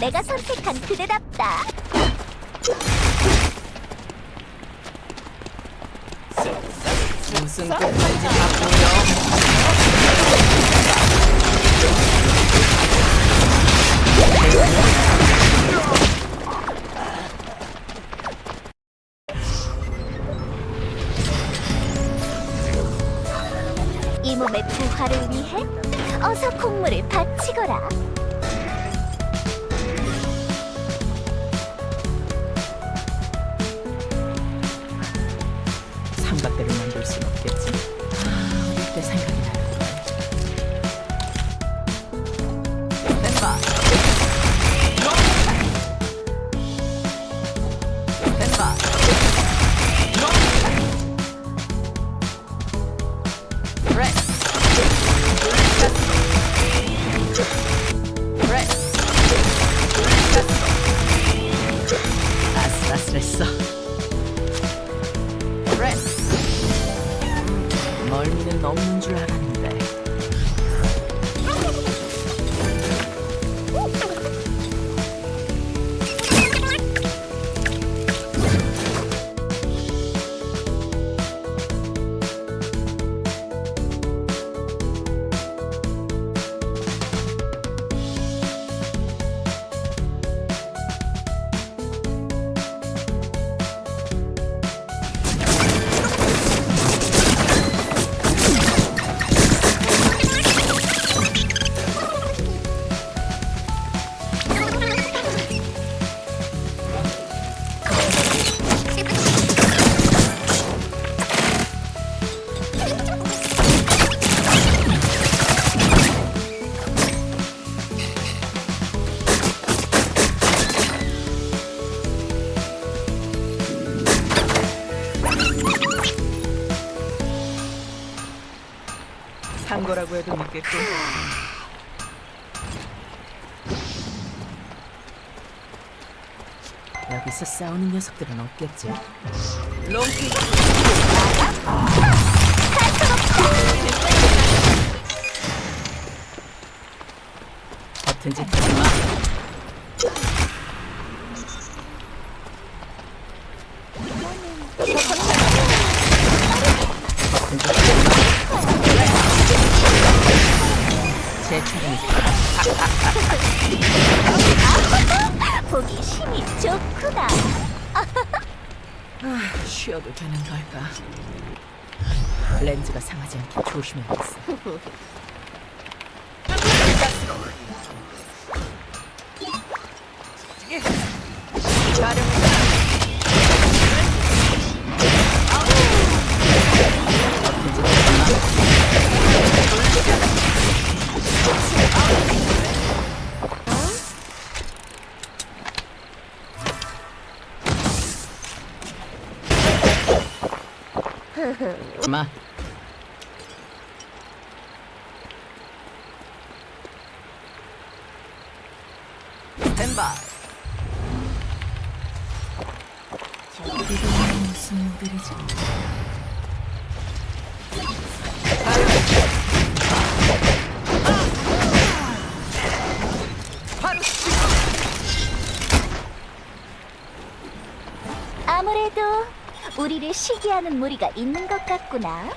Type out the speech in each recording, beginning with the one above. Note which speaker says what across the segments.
Speaker 1: 내가 선택한 그대답다. 이 몸의 부활을 위해 어서 콩물을 바치거라.
Speaker 2: 멀미는 없는 줄 알았는데 거라고 해도 믿겠고. 여기서 싸우는 녀석들은 없겠지. 롱키. 같은 짓 하지 마 쉬어도 되는 걸까? 렌즈가 상하지 않게 조심해야겠어. 마. 스탠바이. 이건 무슨 일들이지?
Speaker 1: 우리를 시기하는 무리가 있는 것 같구나.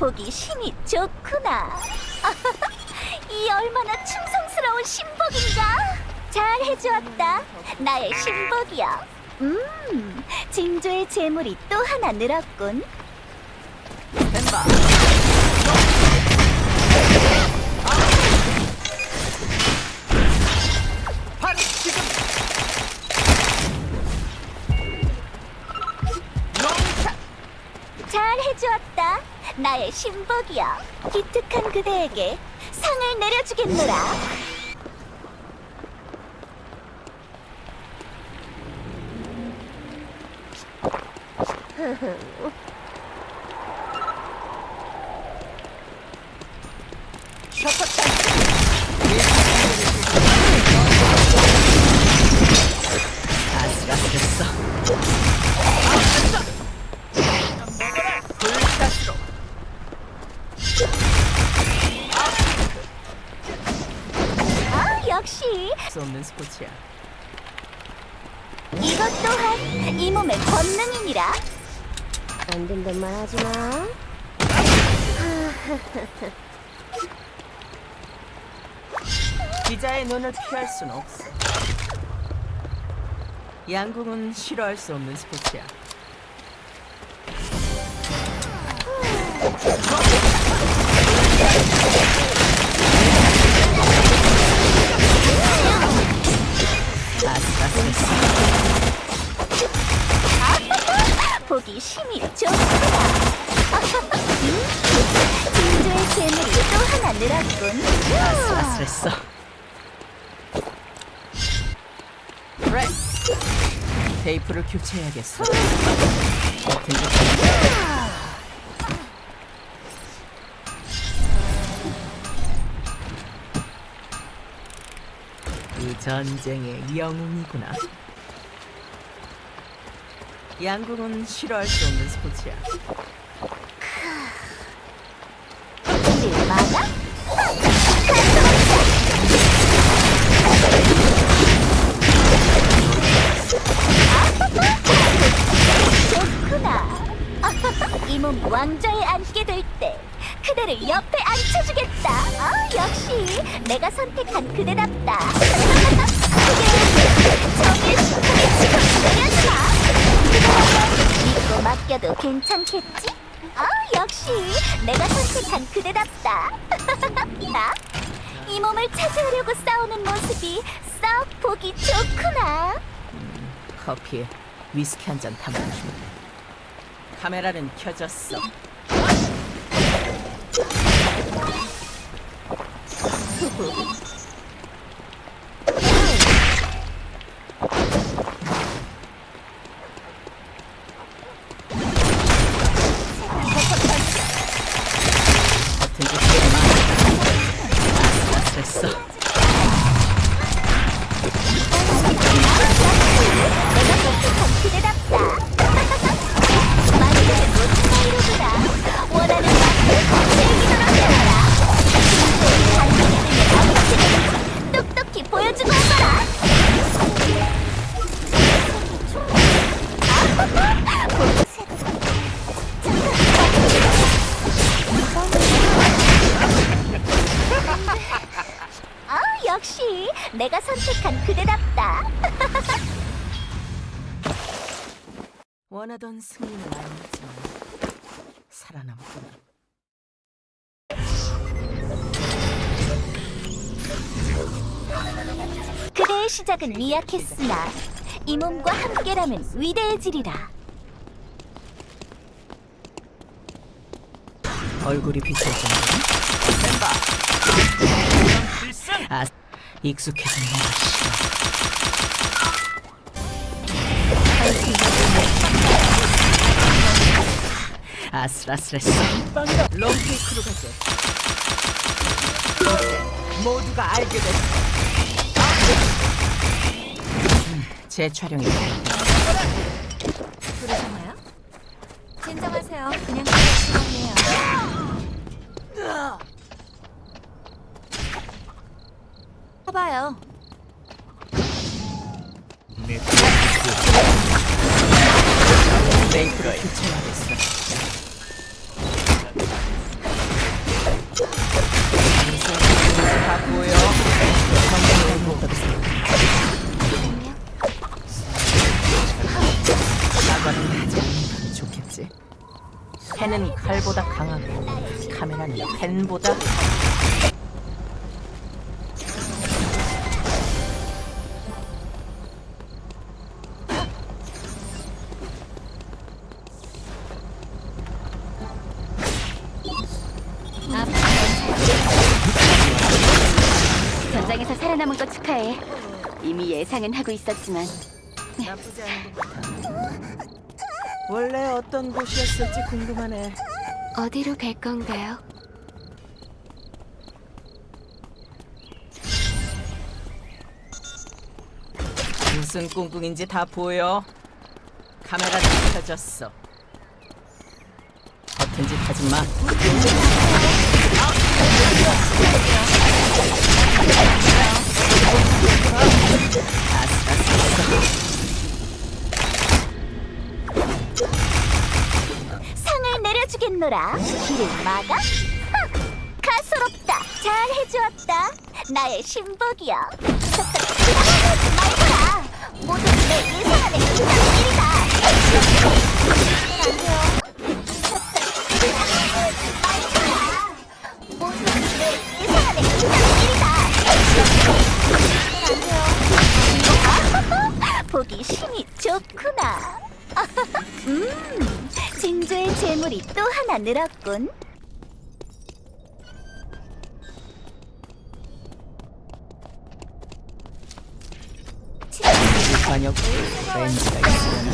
Speaker 1: 보기 힘이 좋구나. 이 얼마나 충성스러운 신복인가? 잘 해주었다. 나의 신복이여. 음, 징조의 재물이 또 하나 늘었군.
Speaker 2: 스탠
Speaker 1: 나의 신복이여. 기특한 그대에게 상을 내려주겠노라.
Speaker 2: 아슬아 없는 스포츠야.
Speaker 1: 이것 또한 이 몸의 본능이니라.
Speaker 3: 안 된단 말 하지 마.
Speaker 2: 기자의 눈을 피할 수는 없어. 양궁은 싫어할 수 없는 스포츠야.
Speaker 1: 보기 심히 좋구나. 진주의 재물이 또 하나 늘었군.
Speaker 2: 아슬아슬했어. 테이프를 교체해야겠어. 같은 거이 전쟁의 영웅이구나. 양궁은 싫어할 수 없는 스포츠야.
Speaker 1: 왕좌에 앉게 될 때 그대를 옆 에 앉혀주겠다. 아, 역시 내가 선택한 그대답다. 정의 심판에 지금 내려주마. 믿고 맡겨도 괜찮겠지? 아, 역시 내가 선택한 그대답다. 나? 이 몸을 차지하려고 싸우는 모습이 썩 보기 좋구나.
Speaker 2: 커피에 위스키 한 잔 담아주고 카메라는 켜졌어
Speaker 1: 흐흐흐
Speaker 2: 원하던 승리는 아니었지만 살아남구나.
Speaker 1: 그대의 시작은 미약했으나 이 몸과 함께라면 위대해지리라.
Speaker 2: 얼굴이 비춰지는 아, 익숙해진 내가 싫 아슬아슬했어. 롱테이크로 가자. 어때? 모두가 알게 됐어. 음, 재촬영이
Speaker 1: 부르셨나요? 진정하세요. 그냥 그렇네요. 봐봐요.
Speaker 2: 메이크를 교체해야겠어. 펜은 칼보다 강하고 카메라는 펜보다
Speaker 1: 예상은 하고 있었지만
Speaker 2: 나쁘지 않은 것 같아. 원래 어떤 곳이었을지 궁금하네.
Speaker 1: 어디로 갈 건가요?
Speaker 2: 무슨 꿍꿍인지 다 보여. 카메라는 켜졌어. 같은 짓 하지 마.
Speaker 1: 해주겠노라. 길을 막아 흥, 가소롭다. 잘 해주었다. 나의 지나가지 말거라 모두 말거라 모두 내 예상 안에 그냥 일이다 보기 힘이 좋구나. 음, 재물이 또 하나 늘었군.
Speaker 2: 관역 렌즈가 있으려나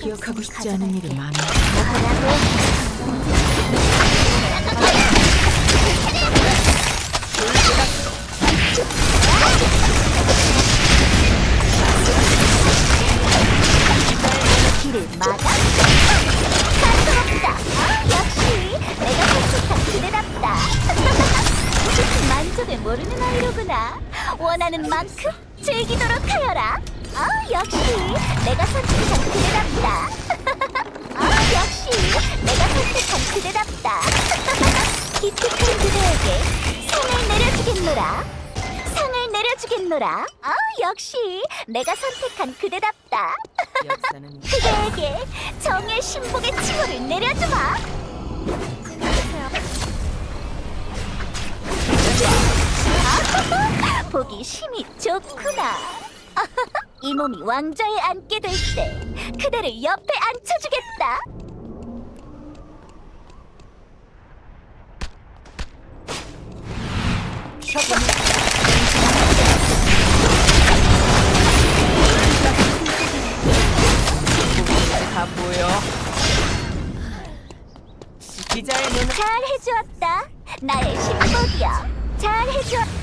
Speaker 2: 기억하고 싶지 않은 일이
Speaker 1: 가져갈게.
Speaker 2: 많아
Speaker 1: 길을 막아. 가스럽다. 아, 역시 내가 선택한 그대답다. 만족을 모르는 아이로구나. 원하는 만큼 즐기도록 하여라. 아, 역시 내가 선택한 그대답다. 아, 역시 내가 선택한 그대답다. 기특한 그대에게 상을 내려주겠노라. 상을 내려주겠노라. 아, 역시 내가 선택한 그대답다.
Speaker 2: 역사는
Speaker 1: 그대에게 정의 신복의 칭호를 내려주마. 아하하, 보기 힘이 좋구나. 이 몸이 왕좌에 앉게 될 때 그대를 옆에 앉혀주겠다.
Speaker 2: 다 보여 기자의 눈은
Speaker 1: 잘 해주었다. 나의 신복이여. 잘 해주었다.